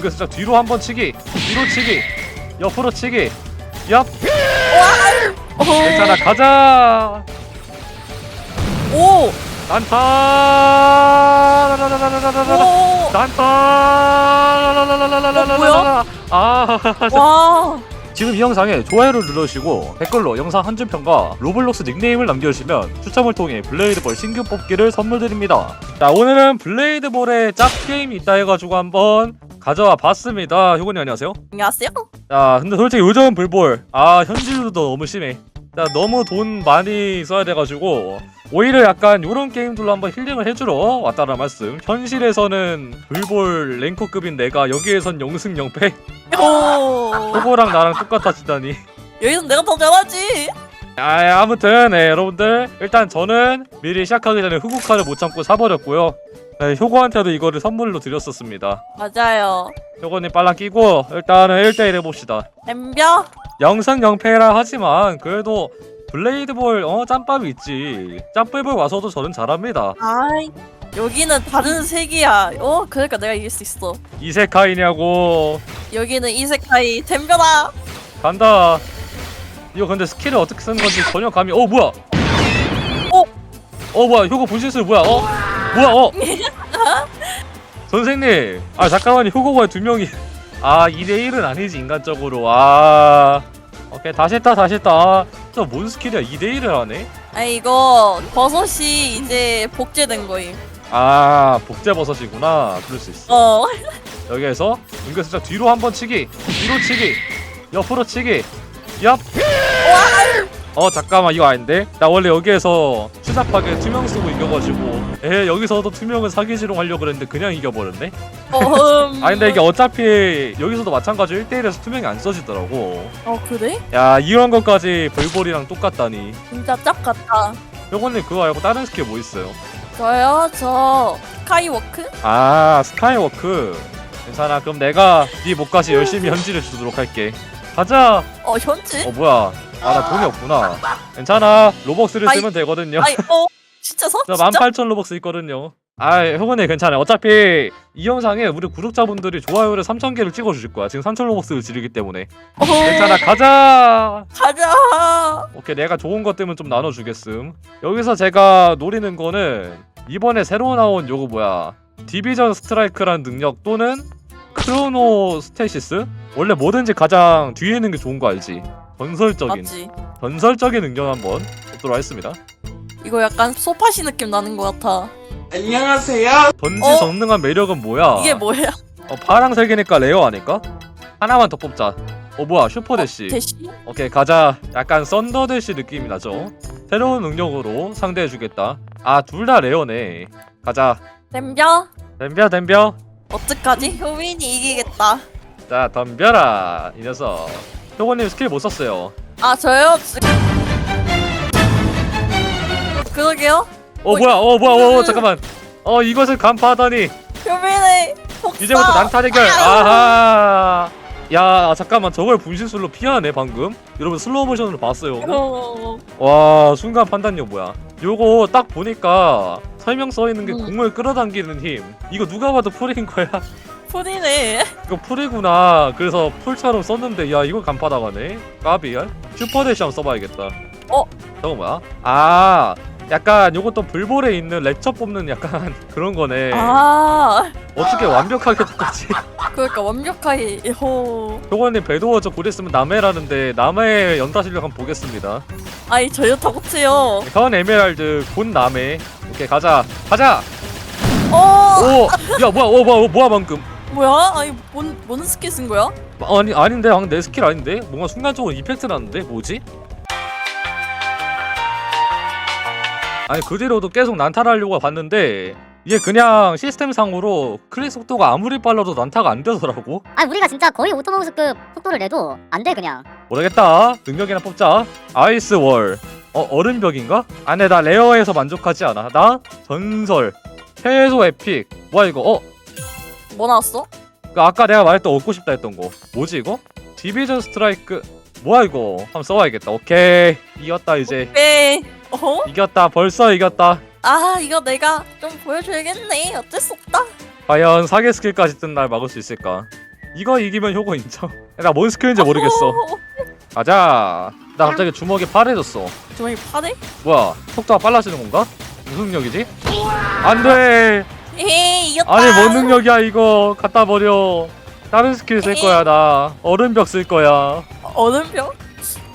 은근슬쩍 뒤로 한 번 치기 뒤로 치기 옆으로 치기 옆 어, 괜찮아 가자 오! 난타 오! 난타 뭐야? 아 와! 지금 이 영상에 좋아요를 누르시고 댓글로 영상 한 줄 평과 로블록스 닉네임을 남겨주시면 추첨을 통해 블레이드볼 신규 뽑기를 선물 드립니다. 자 오늘은 블레이드볼에 짭 게임이 있다 해가지고 한번 가져와 봤습니다. 효건이 안녕하세요. 안녕하세요. 자 근데 솔직히 요즘 불볼 아 현질도 너무 심해. 자 너무 돈 많이 써야 돼가지고 오히려 약간 요런 게임들로 한번 힐링을 해주러 왔다는 말씀. 현실에서는 불볼 랭커급인 내가 여기에선 영승 영패. 오! 효고랑 나랑 똑같아지다니. 여기서 내가 더 잘하지. 아, 아무튼 네, 여러분들 일단 저는 미리 시작하기 전에 후구카를 못 참고 사버렸고요. 네, 효고한테도 이거를 선물로 드렸었습니다. 맞아요. 효고님 빨랑 끼고 일단은 1대1 해봅시다. 엠벼? 영상 영패라 하지만 그래도 블레이드볼 어 짬밥이 있지. 짬밥을 와서도 저는 잘합니다. 아이. 여기는 다른 색이야. 어, 그러니까 내가 이길 수 있어. 이세카이냐고 여기는 이색하이 댐벼다. 간다. 이거 근데 스킬을 어떻게 쓰는 건지 전혀 감이. 어 뭐야? 어? 어 뭐야? 효고 분신술 뭐야? 어? 뭐야? 어? 선생님. 아 잠깐만요. 효고가 두 명이. 아 2대 1은 아니지 인간적으로. 아. 오케이 다시 했다 다시 했다. 저뭔 스킬이야? 2대 1을 하네. 아 이거 버섯이 이제 복제된 거임. 아 복제버섯이구나. 그럴 수 있어. 어. 여기에서 은근슬쩍 뒤로 한번 치기 뒤로 치기 옆으로 치기 옆 어 잠깐만 이거 아닌데 나 원래 여기에서 추잡하게 투명 쓰고 이겨가지고 에 여기서도 투명을 사기지롱 하려고 그랬는데 그냥 이겨버렸네 어, 음. 아 근데 이게 어차피 여기서도 마찬가지로 1대1에서 투명이 안 써지더라고 어 그래? 야 이런 것까지 벌볼이랑 똑같다니 진짜 짝 같다. 요거님 그거 말고 다른 스킬 뭐 있어요? 저요 저 스카이워크? 아 스카이워크 괜찮아 그럼 내가 네 목까지 열심히 현질해 주도록 할게 가자 어 현지? 어 뭐야 아 나 돈이 없구나. 괜찮아. 로벅스를 아이, 쓰면 되거든요. 아이 어? 진짜 서? 저 진짜? 18,000 로벅스 있거든요. 아 형님 괜찮아요 어차피 이 영상에 우리 구독자분들이 좋아요를 3,000개를 찍어주실 거야. 지금 3,000 로벅스를 지르기 때문에. 어, 괜찮아 가자! 가자. 오케이 내가 좋은 것 때문에 좀 나눠주겠음. 여기서 제가 노리는 거는 이번에 새로 나온 요거 뭐야? 디비전 스트라이크라는 능력 또는 크로노 스테시스? 원래 뭐든지 가장 뒤에 있는 게 좋은 거 알지 전설적인 맞지? 전설적인 능력 한번 보도록 하겠습니다. 이거 약간 소파시 느낌 나는 것 같아. 안녕하세요. 전지전능한 매력은 뭐야? 이게 뭐야? 어, 파랑색이니까 레어 아닐까? 하나만 더 뽑자. 어 뭐야 슈퍼 대시. 대시? 오케이 가자. 약간 썬더 대시 느낌이 나죠? 새로운 능력으로 상대해주겠다. 아 둘 다 레어네. 가자. 댐벼? 덤벼 덤벼. 어떡하지? 효민이 이기겠다. 자 덤벼라 이 녀석. 효건님 스킬 못 썼어요. 아 저요? 지- 그러게요. 어. 뭐야 어 뭐야 어, 어 잠깐만. 어 이것을 간파하다니. 효민의 복사. 이제부터 난타 대결. 아하. 야 잠깐만 저걸 분신술로 피하네 방금. 여러분 슬로우 모션으로 봤어요. 어, 와 순간 판단력 뭐야? 요거 딱 보니까 설명 써 있는 게 음. 공을 끌어당기는 힘. 이거 누가 봐도 풀인 거야. 푸디네. 이거 풀이구나. 그래서 풀처럼 썼는데 야 이거 간파당하네. 까비야. 슈퍼대시 한번 써봐야겠다. 어? 저거 뭐야? 아 약간 요것도 불볼에 있는 렉처 뽑는 약간 그런 거네. 아 어떻게 완벽하게 똑같이? 그러니까 완벽하게 호. 효건님 배도워저 곧 있으면 남해라는데 남해 연타 실력 한번 보겠습니다. 아이 저요 다 못해요. 현 에메랄드 곧 남해. 오케이 가자 가자. 어 오, 야 뭐야, 오 뭐야, 오, 뭐야 방금? 뭐야? 아니 뭔 뭔 스킬 쓴 거야? 아니 아닌데, 방금 내 스킬 아닌데? 뭔가 순간적으로 이펙트 났는데 뭐지? 아니 그 뒤로도 계속 난타하려고 봤는데 이게 그냥 시스템상으로 클릭 속도가 아무리 빨라도 난타가 안 되더라고. 아 우리가 진짜 거의 오토마우스급 속도를 내도 안 돼 그냥 모르겠다. 능력이나 뽑자. 아이스 월. 어 얼음벽인가? 아네 나 레어에서 만족하지 않아. 나 전설. 최소 에픽. 뭐야 이거? 어 뭐 나왔어? 그 아까 내가 말했던 얻고 싶다 했던 거 뭐지 이거? 디비전 스트라이크 뭐야 이거 한번 써봐야겠다 오케이 이겼다 이제 네. 어? 이겼다 벌써 이겼다 아 이거 내가 좀 보여줘야겠네. 어쩔 수 없다. 과연 사계 스킬까지 뜬 날 막을 수 있을까 이거 이기면 효고 인정 나 뭔 스킬인지 모르겠어 오, 가자 나 갑자기 주먹이 파래졌어 주먹이 파네? 뭐야 속도가 빨라지는 건가? 무슨 능력이지? 안돼 에이 이겼다. 아니 뭔 능력이야 이거. 갖다 버려. 다른 스킬 쓸 거야 나. 얼음벽 쓸 거야. 얼음병?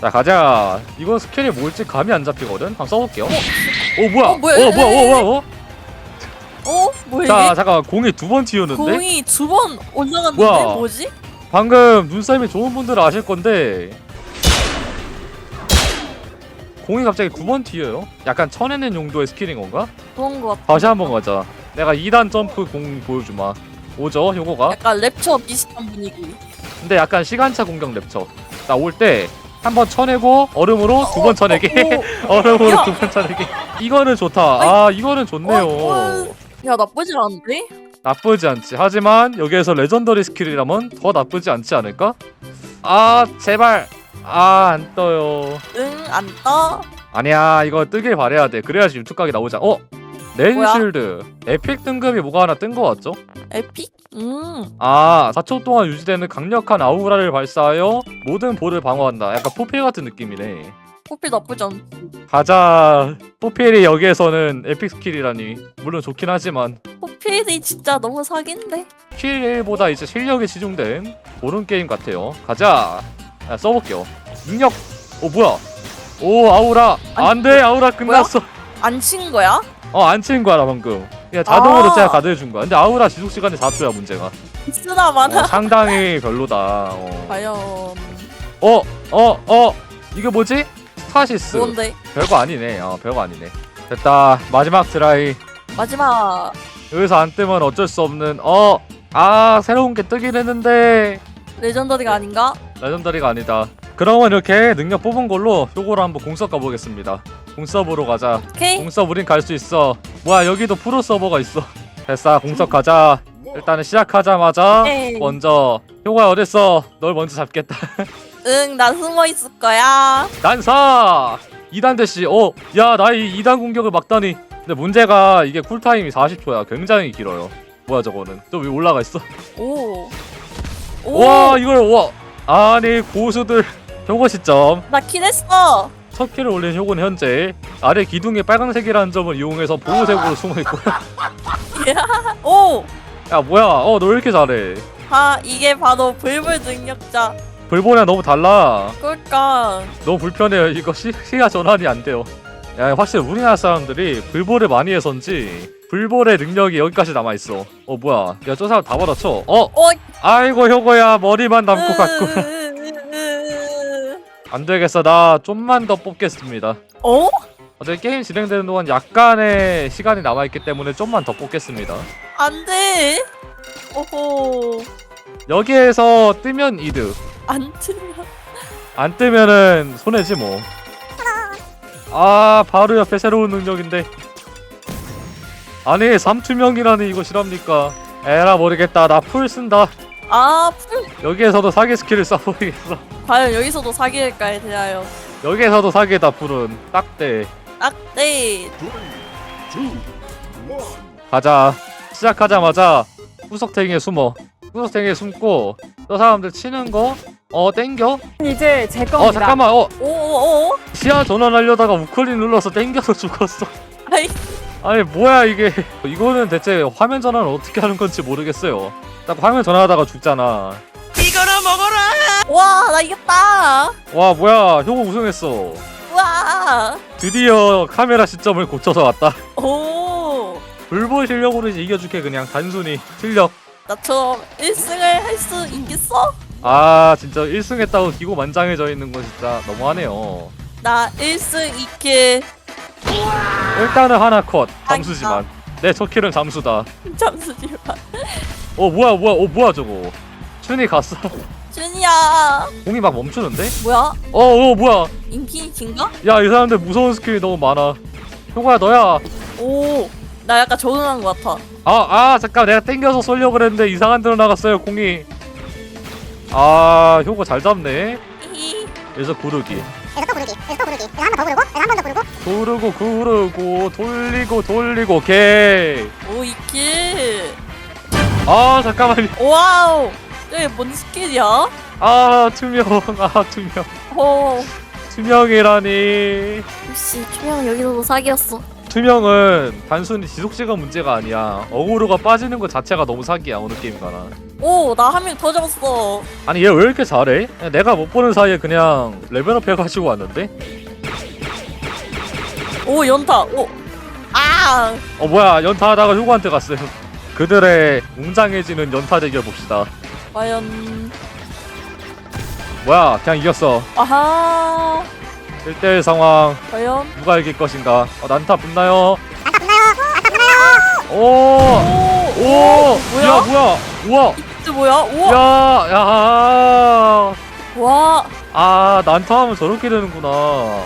자 가자. 이거 스킬이 뭘지 감이 안 잡히거든. 한번 써볼게요. 오 뭐야? 어, 뭐야? 어 뭐야 어 뭐야 어? 어? 뭐야 자 이게? 잠깐만 공이 두 번 튀우는데? 공이 두 번 올라갔는데? 뭐야? 뭐지? 방금 눈썰미 좋은 분들은 아실 건데. 공이 갑자기 두 번 튀어요? 약간 쳐내는 용도의 스킬인 건가? 그런 거 같아. 다시 한 번 가자 내가 2단 점프 공 보여주마. 오죠 효고가? 약간 랩처 비슷한 분위기. 근데 약간 시간차 공격 랩쳐 나 올 때 한 번 쳐내고 얼음으로 두 번 쳐내기 어, 어, 얼음으로 야. 두 번 쳐내기 이거는 좋다. 아 이거는 좋네요. 어, 어. 야 나쁘지 않은데? 나쁘지 않지. 하지만 여기에서 레전더리 스킬이라면 더 나쁘지 않지 않을까? 아 제발. 아 안 떠요. 응 안 떠? 아니야 이거 뜨길 바래야 돼. 그래야지 유튜브 각이 나오자. 어? 렌실드. 에픽 등급이 뭐가 하나 뜬 거 같죠? 에픽? 음. 아 4초 동안 유지되는 강력한 아우라를 발사하여 모든 볼을 방어한다. 약간 포필 같은 느낌이네. 호필 나쁘지 않 가자. 포필이 여기에서는 에픽 스킬이라니. 물론 좋긴 하지만. 호필이 진짜 너무 사기인데? 킬보다 이제 실력이 치중된 그런 게임 같아요. 가자. 야, 써볼게요. 능력. 오 뭐야? 오 아우라. 안돼. 아우라 끝났어 안 친 거야? 어 안 치는 거야 방금 그냥 자동으로 아. 제가 가드해 준 거야 근데 아우라 지속 시간이 4초야 문제가 쓰나 마나 어, 상당히 별로다 어. 과연 어, 어, 어, 이게 뭐지? 스타시스. 뭔데? 별거 아니네. 어, 별거 아니네. 됐다. 마지막 드라이. 마지막 여기서 안 뜨면 어쩔 수 없는. 어, 아, 새로운 게 뜨긴 했는데 레전더리가 아닌가? 레전더리가 아니다. 그러면 이렇게 능력 뽑은 걸로 요거로 한번 공서 가보겠습니다. 공서브로 가자. 오케이 공서브 우린 갈 수 있어. 뭐야, 여기도 프로 서버가 있어. 됐어, 공서 가자. 일단은 시작하자마자 오케이. 먼저 효과야 어딨어? 널 먼저 잡겠다. 응나 숨어 있을 거야 난사 2단 대시 어야 나이 2단 공격을 막다니 근데 문제가 이게 쿨타임이 40초야 굉장히 길어요 뭐야 저거는 저왜 올라가 있어 오. 와 이걸 와 아니 고수들 효고 시점 나 킬했어. 첫 킬을 올린 효고는 현재 아래 기둥에 빨강색이라는 점을 이용해서 보호색으로 숨어 있고요. 오. 야 뭐야? 어 너 왜 이렇게 잘해? 아 이게 바로 불불 능력자. 불보냐 너무 달라. 그러니까. 너무 불편해요. 이거 시, 시야 전환이 안 돼요. 야 확실히 우리나라 사람들이 불볼을 많이 해서인지 불볼의 능력이 여기까지 남아 있어. 어 뭐야? 야 저 사람 다 받아쳐 어? 어. 아이고 효고야. 머리만 남고 갔고 으- 안 되겠어 나 좀만 더 뽑겠습니다 어? 어차피 게임 진행되는 동안 약간의 시간이 남아있기 때문에 좀만 더 뽑겠습니다 안 돼. 오호. 여기에서 뜨면 이득 안 틀려. 안 뜨면은 손해지 뭐. 아 바로 옆에 새로운 능력인데. 아니 삼투명이라니 이거 실합니까? 에라 모르겠다 나 풀 쓴다. 아 풀. 여기에서도 사기 스킬을 써보겠어. 과연 여기서도 사기일까에 대하여. 여기에서도 사기다 풀은 딱대. 딱대. 가자. 시작하자마자 구석탱이에 숨어. 구석탱이에 숨고 저 사람들 치는 거. 어 땡겨? 이제 제 겁니다. 어 잠깐만 어 오오오. 시야 전환하려다가 우클릭 눌러서 땡겨서 죽었어. 아이. 아니 뭐야 이게 이거는 대체 화면 전환을 어떻게 하는 건지 모르겠어요 딱 화면 전환하다가 죽잖아. 와나 이겼다. 와 뭐야. 효고 우승했어. 와. 드디어 카메라 시점을 고쳐서 왔다. 오. 불보 실력으로 이제 이겨줄게 그냥. 단순히. 실력. 나처럼 1승을 할 수 있겠어? 아 진짜 1승 했다고 기고만장해져 있는 거 진짜 너무하네요. 나 1승 2킬 일단은 하나 컷. 잠수지만. 내 첫 킬은 잠수다. 잠수지만 어 뭐야 뭐야 어 뭐야 저거 춘이 갔어 준이야 공이 막 멈추는데? 뭐야? 어어 뭐야 인피니티인가? 야 이 사람들 무서운 스킬이 너무 많아 효고야 너야 오나 약간 적응한 것 같아 아, 아, 잠깐 내가 땡겨서 쏠려고 그랬는데 이상한 데로 나갔어요, 공이. 아, 효고 잘 잡네. 여기서 구르기. 여기서 또 구르기 여기서 또 구르기 여기서 한번 더 구르고 여기서 한번 더 구르고 구르고, 구르고, 돌리고, 돌리고, 오케이. 오 2킬 아, 잠깐만요. 와우. 저게 뭔 스킬이야? 아 투명. 아 투명. 어. 투명이라니. 역시 투명 여기서도 사기였어. 투명은 단순히 지속시간 문제가 아니야. 어그로가 빠지는 것 자체가 너무 사기야 어느 게임가나 오 나 한 명 더 잡았어. 아니 얘 왜 이렇게 잘해? 그냥 내가 못 보는 사이에 그냥 레벨업 해가지고 왔는데? 오 연타. 오 아. 어 뭐야. 연타하다가 효구한테 갔어요 그들의 웅장해지는 연타 대결 봅시다 과연 뭐야 그냥 이겼어 아하 1대1 상황 과연 누가 이길 것인가 어, 난타 붙나요? 난타 붙나요? 오! 오, 오! 뭐야? 야 뭐야 우와 이게 뭐야? 우와 야! 야! 와, 아 난타하면 저렇게 되는구나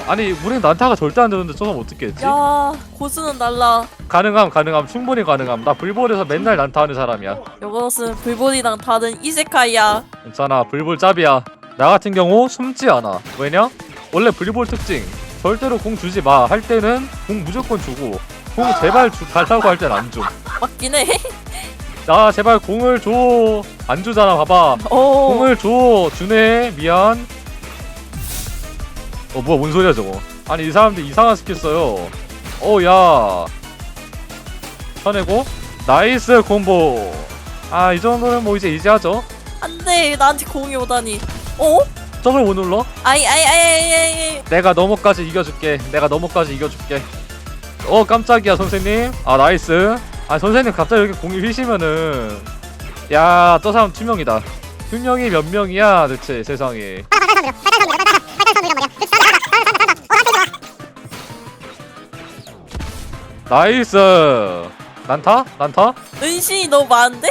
아니 우린 난타가 절대 안 되는데 저건 어떻게 했지? 야 고수는 달라 가능함 가능함 충분히 가능함 나 불볼에서 맨날 난타하는 사람이야 이것은 불본이랑 다른 이세카이야 괜찮아 불볼 짭이야 나 같은 경우 숨지 않아 왜냐? 원래 불볼 특징 절대로 공 주지 마 할 때는 공 무조건 주고 공 제발 주, 달라고 할 땐 안 줘. 맞긴 해 나 제발 공을 줘. 안 주잖아 봐봐. 오, 공을 줘. 주네. 미안. 어 뭐야 뭔 소리야 저거. 아니 이 사람들 이상한 스킬 써요. 어 야. 쳐내고 나이스 콤보. 아 이 정도는 뭐 이제 이제 하죠. 안돼 나한테 공이 오다니 오? 저걸 못 눌러? 아이 아이 아이 아이 아이 내가 너머까지 이겨줄게. 내가 너머까지 이겨줄게. 어 깜짝이야 선생님. 아 나이스. 아 선생님 갑자기 이렇게 공이 휘시면은 야 저 사람 투명이다. 투명이 몇 명이야 대체 세상에. 나이스. 난타? 난타? 은신이 너무 많은데?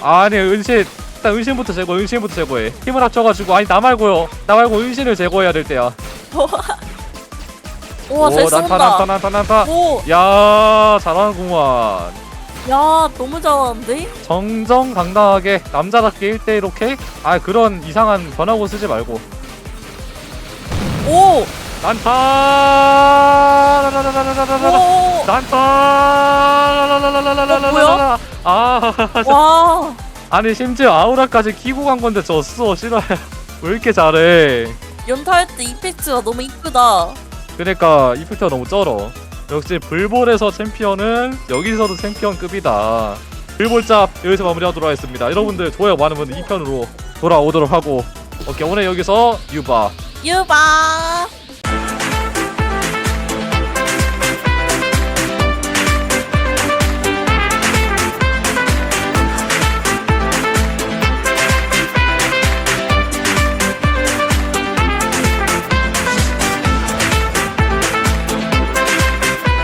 아니 은신 일단 은신부터 제거 은신부터 제거해 힘을 합쳐가지고 아니 나 말고요 나 말고 은신을 제거해야 될 때야 우와 잘 난타 난타 쏜다 난타 난타 오, 야 잘하는구만 야 너무 잘하는데? 정정당당하게 남자답게 1대1 이렇게 아 그런 이상한 변하고 쓰지 말고 오, 난타 오, 난타 뭐야? 아 와, 아니 심지어 아우라까지 키고 간 건데 졌어 싫어요 왜 이렇게 잘해 연타할 때 이펙트가 너무 이쁘다. 그러니까 이펙트가 너무 쩔어. 역시 불볼에서 챔피언은 여기서도 챔피언급이다. 불볼잡 여기서 마무리하도록 하겠습니다. 여러분들 좋아요 많으면 2편으로 돌아오도록 하고 오케이 오늘 여기서 유바 유바.